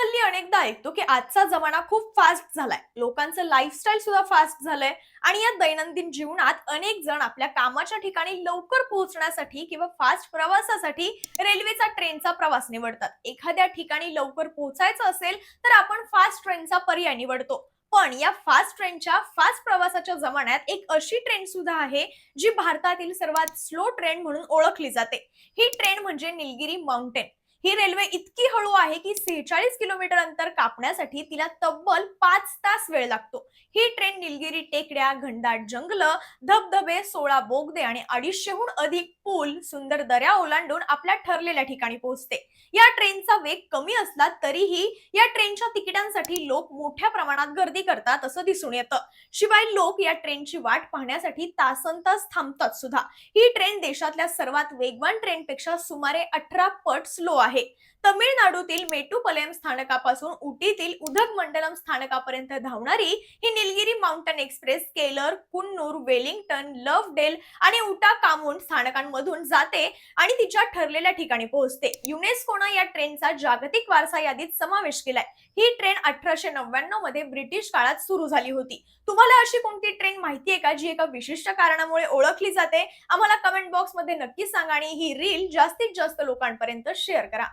हल्ली अनेकदा ऐकतो की आजचा जमाना खूप फास्ट झालाय. लोकांचं लाईफस्टाईल सुद्धा फास्ट झालंय आणि या दैनंदिन जीवनात अनेक जण आपल्या कामाच्या ठिकाणी लवकर पोहोचण्यासाठी किंवा फास्ट प्रवासासाठी रेल्वेचा ट्रेनचा प्रवास निवडतात. एखाद्या ठिकाणी लवकर पोहोचायचं असेल तर आपण फास्ट ट्रेनचा पर्याय निवडतो. पण या फास्ट ट्रेनच्या फास्ट प्रवासाच्या जमान्यात एक अशी ट्रेन सुद्धा आहे जी भारतातील सर्वात स्लो ट्रेन म्हणून ओळखली जाते. ही ट्रेन म्हणजे निलगिरी माउंटेन ही रेल्वे इतकी हळू आहे की सेहेचाळीस किलोमीटर अंतर कापण्यासाठी तिला तब्बल पाच तास वेळ लागतो. ही ट्रेन निलगिरी टेकड्या घनदाट जंगल धबधबे सोळा बोगदे आणि अडीचशेहून अधिक पूल सुंदर दऱ्या ओलांडून आपल्या ठरलेल्या ठिकाणी पोहोचते. या ट्रेनचा वेग कमी असला तरीही या ट्रेनच्या तिकिटांसाठी लोक मोठ्या प्रमाणात गर्दी करतात असं दिसून येतं. शिवाय लोक या ट्रेनची वाट पाहण्यासाठी तासन तास थांबतात सुद्धा. ही ट्रेन देशातल्या सर्वात वेगवान ट्रेनपेक्षा सुमारे अठरा पट स्लो आहे. तमिळनाडू तमिळनाडूतील मेटुपलयम स्थानकापासून उटीतील उधक मंडलम स्थानकापर्यंत धावणारी ही निलगिरी माउंटन एक्सप्रेस केलर कुन्नूर वेलिंग्टन लवडेल आणि उटा कामून स्थानकांमधून जाते आणि तिच्या ठरलेल्या ठिकाणी पोहोचते. युनेस्कोनं या ट्रेनचा जागतिक वारसा यादीत समावेश केलाय. ही ट्रेन अठराशे नव्याण्णवमध्ये ब्रिटिश काळात सुरू झाली होती. तुम्हाला अशी कोणती ट्रेन माहिती आहे का जी एका विशिष्ट कारणामुळे ओळखली जाते? आम्हाला कमेंट बॉक्समध्ये नक्की सांगा आणि ही रील जास्तीत जास्त लोकांपर्यंत शेअर करा.